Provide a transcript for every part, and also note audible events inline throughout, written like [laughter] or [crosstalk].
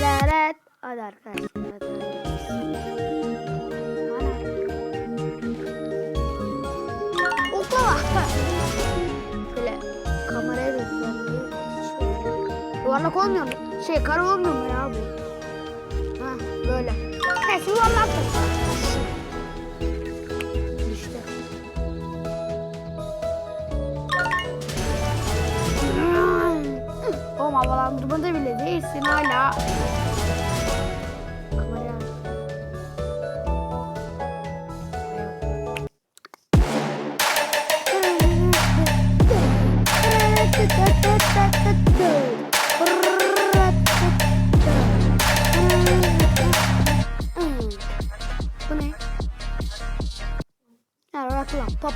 Dararat. Hadi arkadaşlar. Okla. Şöyle kameraya olmuyor mu? Şey kare olmuyor mu ya bu? Ha böyle. Neyse yuvarlak da. İşte. Oğlum havalandırmada bile değilsin hala.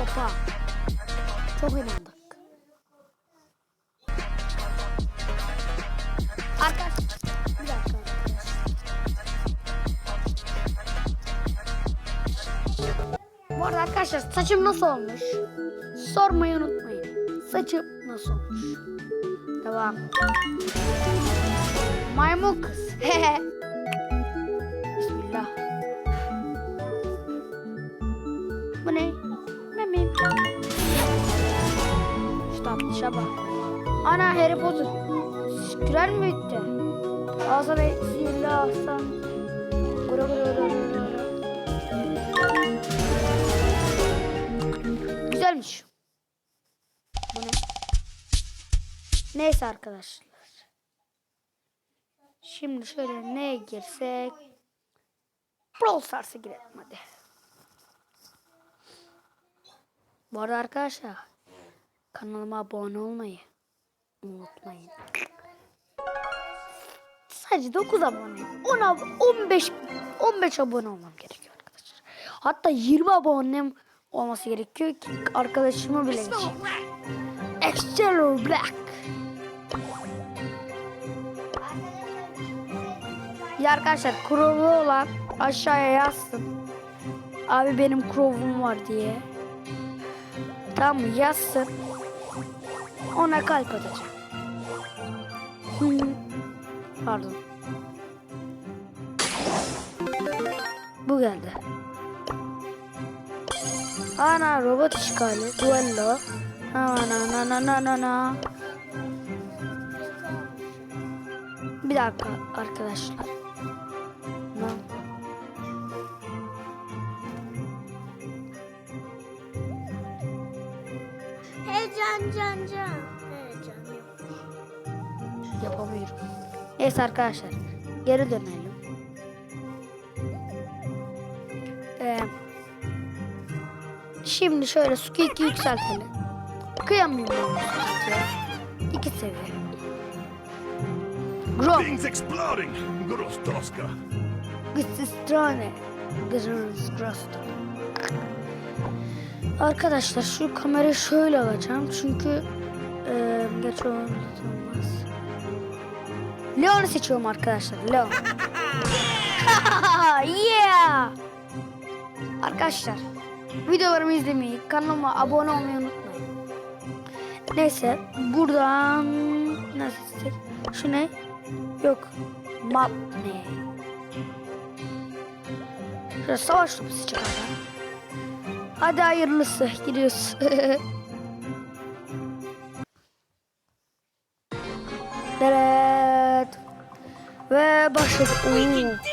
Reklam. Pa pa pa. Çok inandık. Arkadaşlar. Bu arada arkadaşlar saçım nasıl olmuş? Sormayı unutmayın. Saçım nasıl olmuş? Devam. Maymun kız. [laughs] Bismillah. Bu ne? Bak. Ana Harry Potter. Küren mi bitti? Al sana sihirli gura gura gura gura. Güzelmiş. Bu ne? Neyse arkadaşlar. Şimdi şöyle neye girsek? Brawl Stars'a girelim hadi. Bu arada arkadaşlar kanalıma abone olmayı unutmayın. Sadece 9 abone. 10 ab- 15 15 abone olmam gerekiyor arkadaşlar. Hatta 20 abonem olması gerekiyor ki arkadaşımı bile geçeyim. Extra Black. Ya arkadaşlar crow'u olan aşağıya yazsın. Abi benim crow'um var diye. Tamam? Yazsın. Ona kalp atacağım. Pardon. Bu geldi. Ana robot işgali. Duello. Ana na na na na na. Bir dakika arkadaşlar. Yapamıyorum. Neyse arkadaşlar. Geri dönelim. Ee, şimdi şöyle Squeak'i yükseltelim. Kıyamıyorum ben Squeak'e. İki seviye. Grow. Things exploding! Grostoska. Gıstistrane. Gıstistrane. Arkadaşlar şu kamerayı şöyle alacağım çünkü e, geç olmaz. Leon'u seçiyorum arkadaşlar. Leon. [laughs] yeah! Arkadaşlar videolarımı izlemeyi, kanalıma abone olmayı unutmayın. Neyse buradan nasıl seçsek? Şu ne? Yok. Map ne? Şöyle savaş topusu çıkardım. Hadi hayırlısı gidiyoruz. [laughs] Başladık. Oo.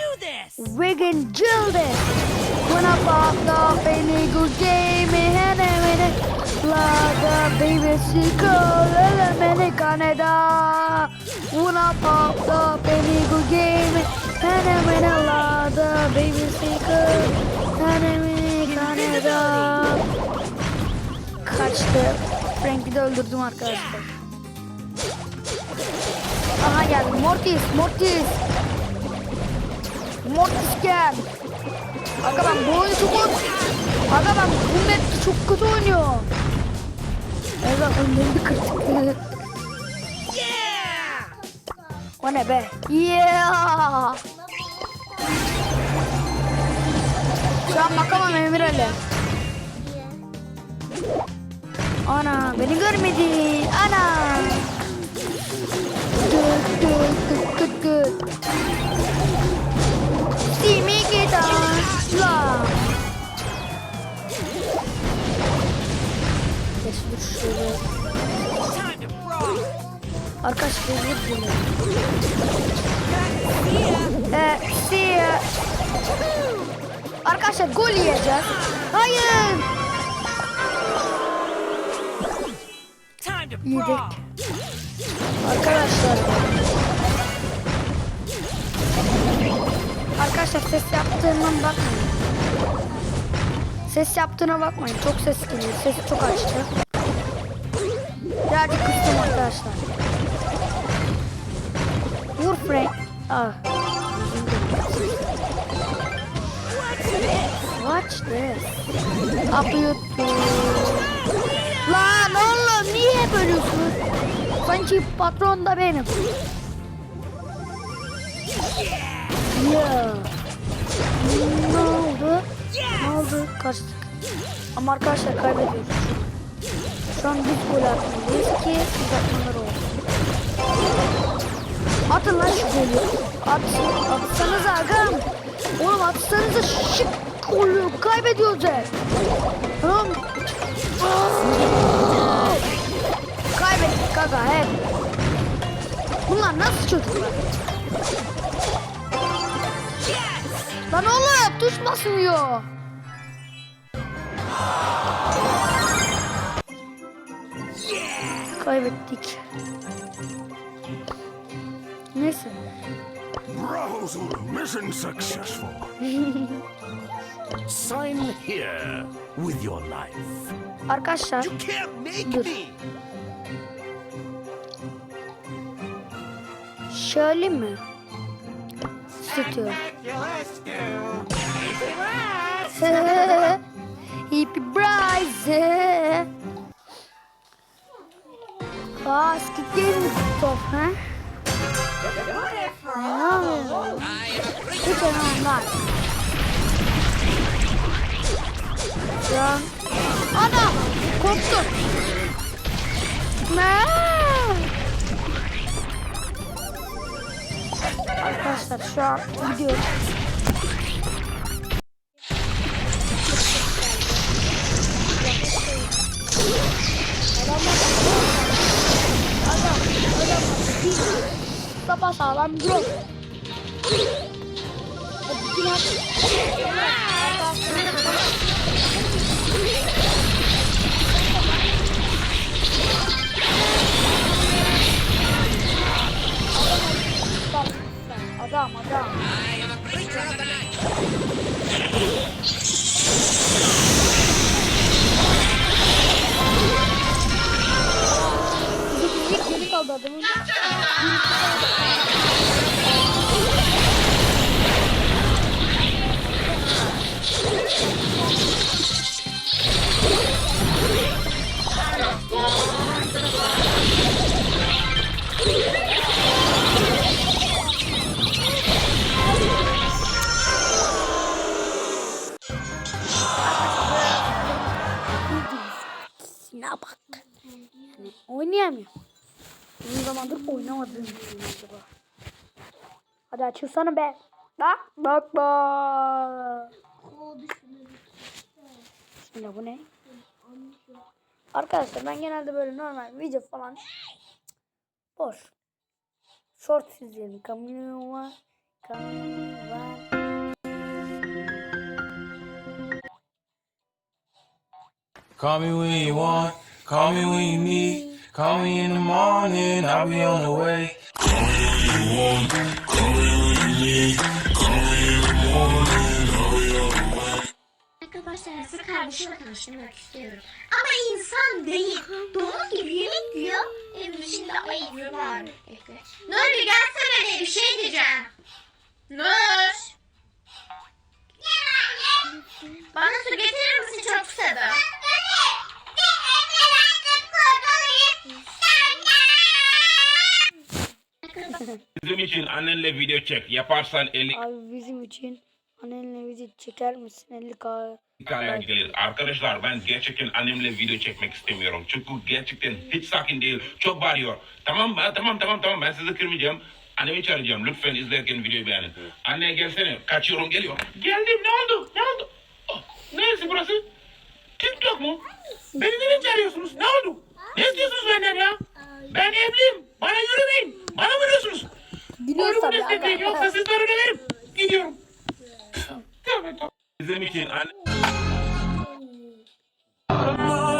We can do this. Wanna pop the baby good game and a Laga baby secret element Canada. Wanna pop the baby good game and a minute Laga baby secret enemy Canada. Kaçtı. Frank'i de öldürdüm arkadaşlar. Aha geldi. Mortis, Mortis. Mortis gel. Aga ben bu oyunu çok oynuyorum. Aga ben bu map'te çok kötü oynuyorum. Evet önlerimi kırdık. O ne be? Yeah! Şu an bakamam Emir Ali. Ana beni görmedi. Ana. Gıt gıt gıt gıt Şöyle. Arkadaş gözlük bunu. Ee, see ya. Arkadaşlar gol yiyeceğiz. Hayır. Yedik. Arkadaşlar. Arkadaşlar ses yaptığından bakmayın. Ses yaptığına bakmayın. Çok ses geliyor. Sesi çok açtı. Birazcık kıstım arkadaşlar. Vur Frank. Ah. Watch this. Up. Lan oğlum niye bölüyorsunuz? Sanki patron da benim. Ya. Ne oldu? Ne oldu? Kaçtık. Ama arkadaşlar kaybediyoruz. Şu an biz gol atmalıyız ki uzatmalar olsun. Atın lan şu golü. At, atsanıza agam. Oğlum atsanıza şık golü. Kaybediyoruz hep. Tamam. Kaybettik gaga hep. Bunlar nasıl çocuklar? Lan oğlum tuş basmıyor. Kaybettik. Neyse. Bravo, Zulu. Mission successful. [laughs] Sign here with your life. Arkadaşlar You can't make Dur. me. şöyle mi? Tutuyor. [laughs] Happy Bryce. Aa, Squid Game top ha? Anlamam. Şu an... Ana! Korktum. Ne? Arkadaşlar şu an gidiyorum. Sağlam dur. Adam, adam. Kaldı adamın. Açılsana be. Bak bak bak. Bismillah bu ne? Arkadaşlar ben genelde böyle normal video falan boş. Short izleyelim. Kamyon var. Kamyon var. Call me when you want, call me when you need. Call me in the morning, I'll be on the way. Arkadaşlar kardeşimle tanıştırmak istiyorum. Ama insan değil. Domuz gibi yemek yiyor. Evin içinde ay var. Nur gelsene de bir şey diyeceğim. Nur. Bana su getirir misin çok susadım. Bizim için annenle video çek. Yaparsan 50 Abi bizim için annenle video çeker misin 50k? kaya gelir. Arkadaşlar ben gerçekten annemle video çekmek istemiyorum. Çünkü gerçekten hiç sakin değil. Çok bağırıyor. Tamam mı? Tamam tamam tamam ben sizi kırmayacağım. Annemi çağıracağım. Lütfen izlerken videoyu beğenin. Anne gelsene. Kaçıyorum geliyor. Geldim ne oldu? Ne oldu? Oh, neresi burası? TikTok mu? Beni neden çağırıyorsunuz? Ne oldu? Ne istiyorsunuz benden ya? Ben evliyim. Bana yürümeyin. Bana vuruyorsunuz. Gülüyoruz tabii. Destekleyin yoksa aga. sizleri döverim. Gidiyorum. Tövbe tövbe. Bizim için anne...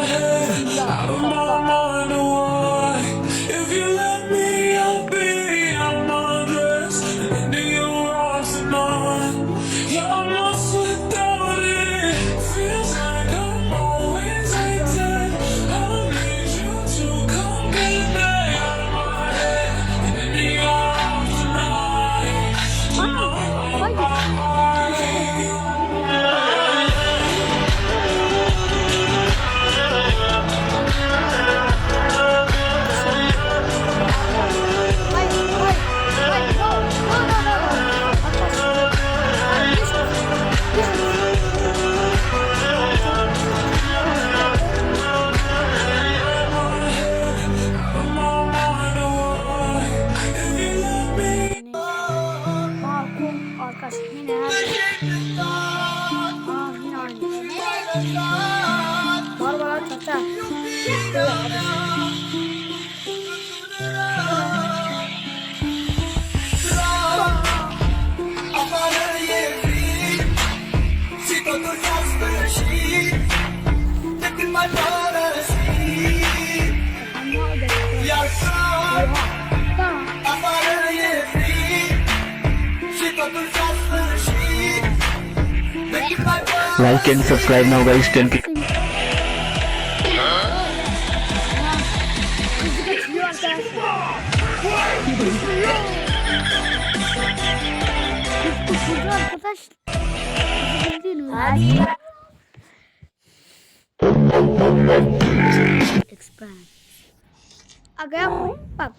If aynı. Barbarar çata. Evet, hadi. Like and subscribe now guys 10k Arkadaş. Hadi. Expand. Aga yapma. Bak.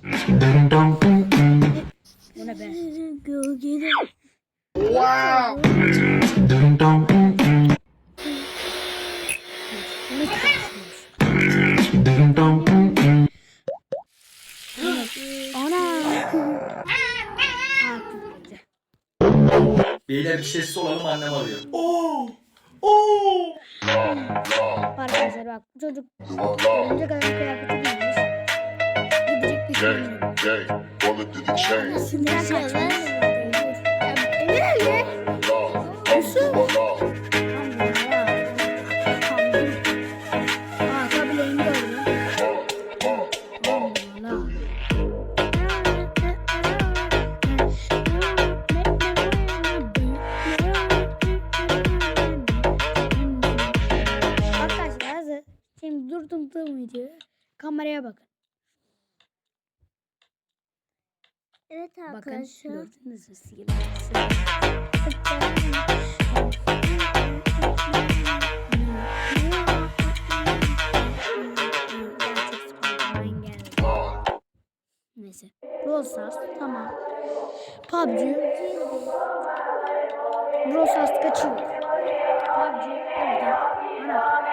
Bakın gördünüz mü? Neyse. Brawl Stars tamam. PUBG. Brawl Stars kaçıyor. PUBG orada. Ana.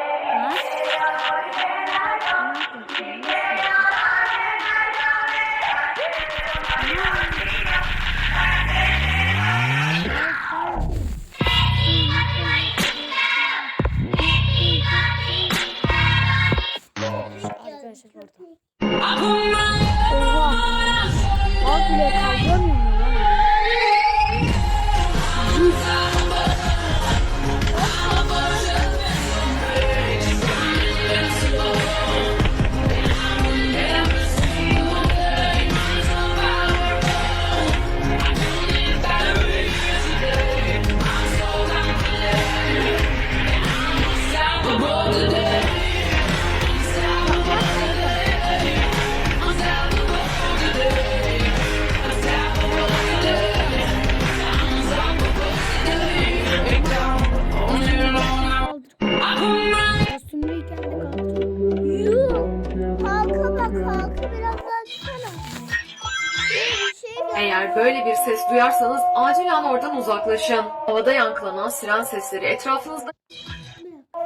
Uzaklaşın. Havada yankılanan siren sesleri etrafınızda...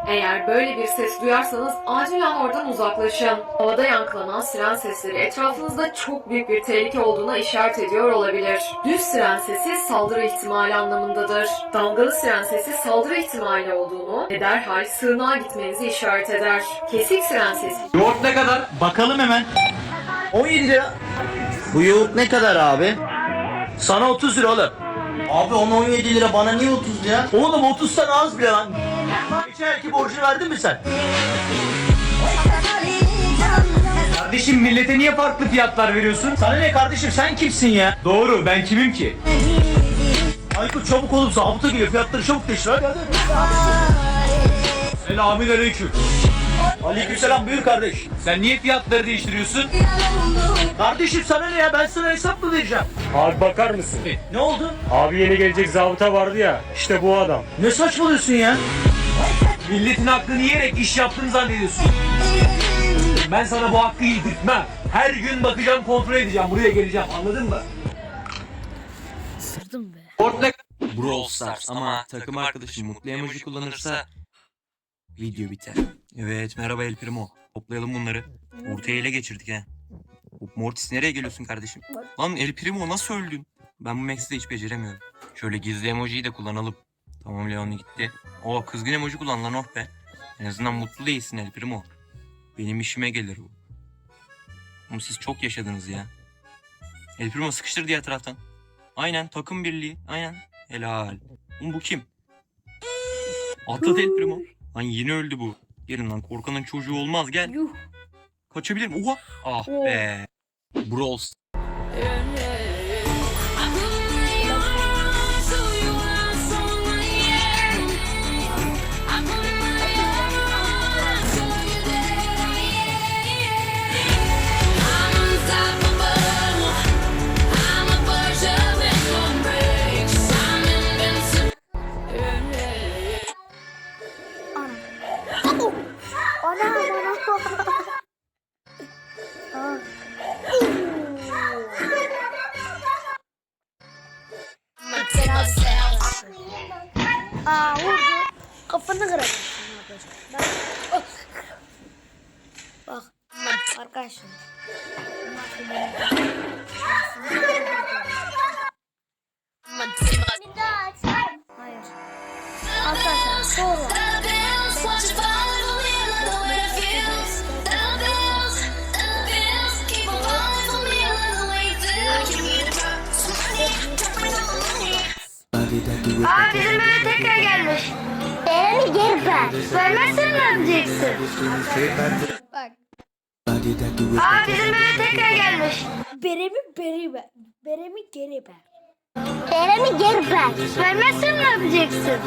Eğer böyle bir ses duyarsanız acilen oradan uzaklaşın. Havada yankılanan siren sesleri etrafınızda çok büyük bir tehlike olduğuna işaret ediyor olabilir. Düz siren sesi saldırı ihtimali anlamındadır. Dalgalı siren sesi saldırı ihtimali olduğunu ve derhal sığınağa gitmenizi işaret eder. Kesik siren sesi Yoğurt ne kadar? Bakalım hemen. 17 lira. Bu yoğurt ne kadar abi? Sana 30 lira oğlum. Abi ona 17 lira bana niye 30 lira? Oğlum 30 sana az bile lan. Geçen ayki borcunu verdin mi sen? Kardeşim millete niye farklı fiyatlar veriyorsun? Sana ne kardeşim sen kimsin ya? Doğru ben kimim ki? Aykut çabuk olup zabıta geliyor fiyatları çabuk değiştir hadi hadi. Selamünaleyküm. Aleykümselam buyur kardeş. Sen niye fiyatları değiştiriyorsun? Kardeşim sana ne ya ben sana hesap mı vereceğim? Abi bakar mısın? Ne oldu? Abi yeni gelecek zabıta vardı ya. İşte bu adam. Ne saçmalıyorsun ya? Milletin hakkını yiyerek iş yaptığını zannediyorsun. Ben sana bu hakkı yedirtmem. Her gün bakacağım kontrol edeceğim. Buraya geleceğim anladın mı? Sırdım be. Brawl Stars ama takım arkadaşı mutlu emoji kullanırsa video biter. Evet merhaba El Primo. Toplayalım bunları. Ortaya ele geçirdik ha. Mortis nereye geliyorsun kardeşim? Lan El Primo nasıl öldün? Ben bu Max'i de hiç beceremiyorum. Şöyle gizli emojiyi de kullanalım. Tamam Leon gitti. O kızgın emoji kullan lan oh be. En azından mutlu değilsin El Primo. Benim işime gelir bu. Ama siz çok yaşadınız ya. El Primo sıkıştır diğer taraftan. Aynen takım birliği. Aynen. Helal. Oğlum bu kim? Atladı El Primo. Lan yeni öldü bu. Gelin lan korkanın çocuğu olmaz gel. Yuh. Kaçabilir mi? Oha. Ah be. Brawl Ana ana. Aa vurdu. Kafanı kıracaksın yapacak. Bak. Bak. Arkadaşlar. Hayır. Arkadaşlar sonra. Aa Vermezsen ne yapacaksın? Bak. Aa bizim eve tekrar gelmiş. Beremi beri ver. Beremi geri ver. Beremi geri ver. Vermezsen ne yapacaksın?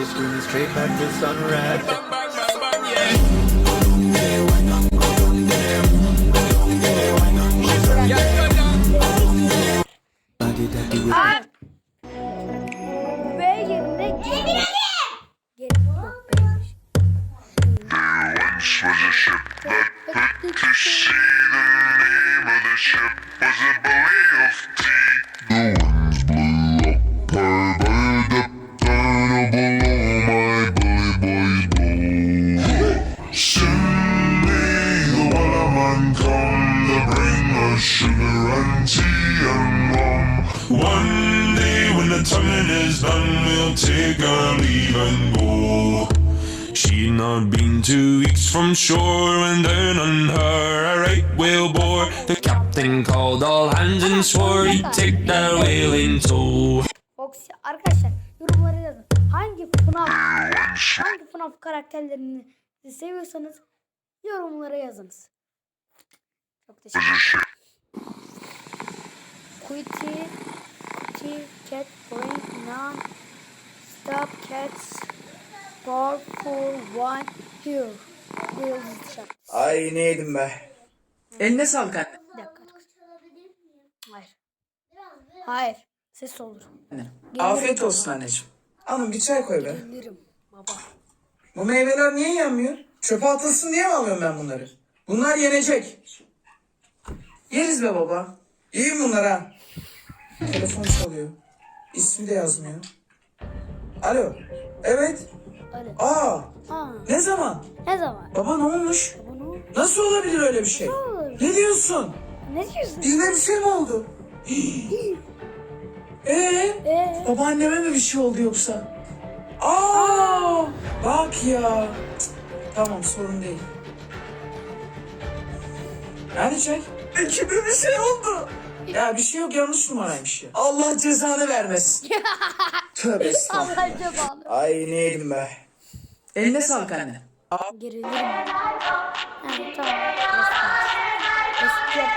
Captain called all hands and swore he'd take that whale in tow. Fox arkadaşlar yorumlara yazın. Hangi FNAF hangi FNAF karakterlerini siz seviyorsanız yorumlara yazınız. Çok teşekkür ederim. Quitty, Quitty, Cat, Blink, Nan, Stop, Cats, Bar, Four, One, Here. Ay ne yedim be. Eline sağlık anne. Hayır. Ses olur. Afiyet olsun anneciğim. Hanım bir çay koy be. Gelirim baba. Bu meyveler niye yenmiyor? Çöpe atılsın diye mi alıyorum ben bunları? Bunlar yenecek. Yeriz be baba. Yiyeyim bunlar ha. Telefon çalıyor. İsmi de yazmıyor. Alo. Evet. Alo. Aa. Aa, Ne zaman? ne zaman? Baba ne olmuş? Bunu Nasıl olabilir öyle bir şey? olur. Ne diyorsun? Ne diyorsun? Birine bir şey mi oldu? [laughs] Eee? Ee, Babaanneme mi bir şey oldu yoksa? Aa! Bak ya. Cık, Tamam sorun değil. Nerede çay? Ekibe bir şey oldu. Ya bir şey yok yanlış numaraymış ya. Allah cezanı vermesin. [laughs] Tövbe estağfurullah. Allah cevabını. Ay ne yedim be. Eline sağlık anne. Gerilirim. Ha, tamam. Eski yap-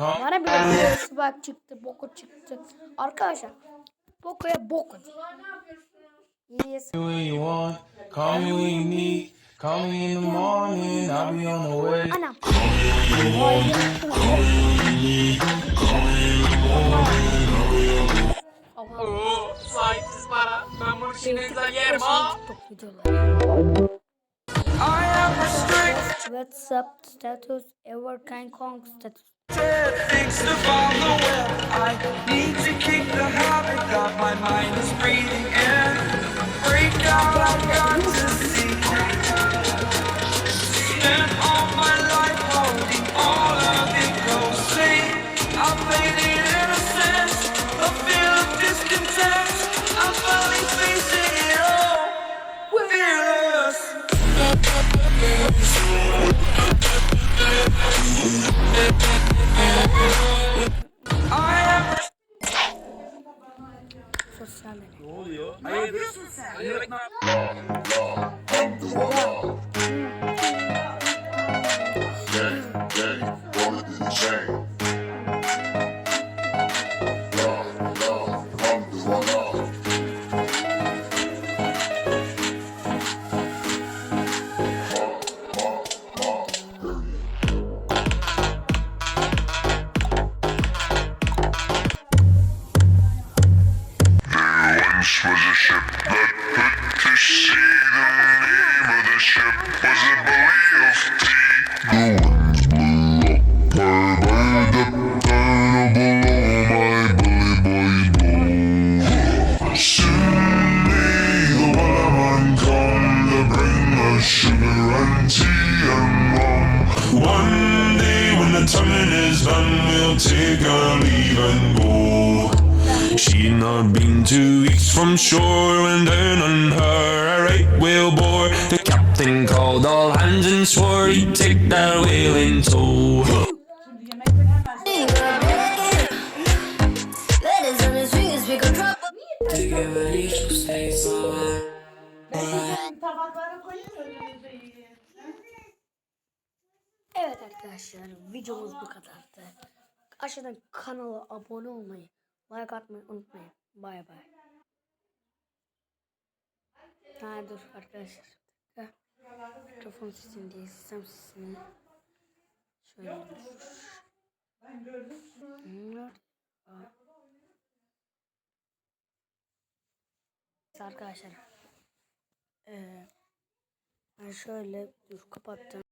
Bana bir bak çıktı, boku çıktı. Arkadaşlar, bokuya boku. Yes. Call me when you need. Call me in the morning. I'll be on the way. Anam. Sahipsiz para. Ben bunu şimdi yerim TikTok videoları. up status, Everkind Kong status. Web. I need to kick the habit that my mind is breathing in. Out, I've got to he'd take that whale in. Evet arkadaşlar videomuz bu kadardı. Aşağıdan kanala abone olmayı, like atmayı unutmayın. Bay bay. Ha dur arkadaşlar. Mikrofon sesini değil, sistem sesini. Şöyle. Nerede? Aa. Arkadaşlar. Ee, ben şöyle dur kapattım.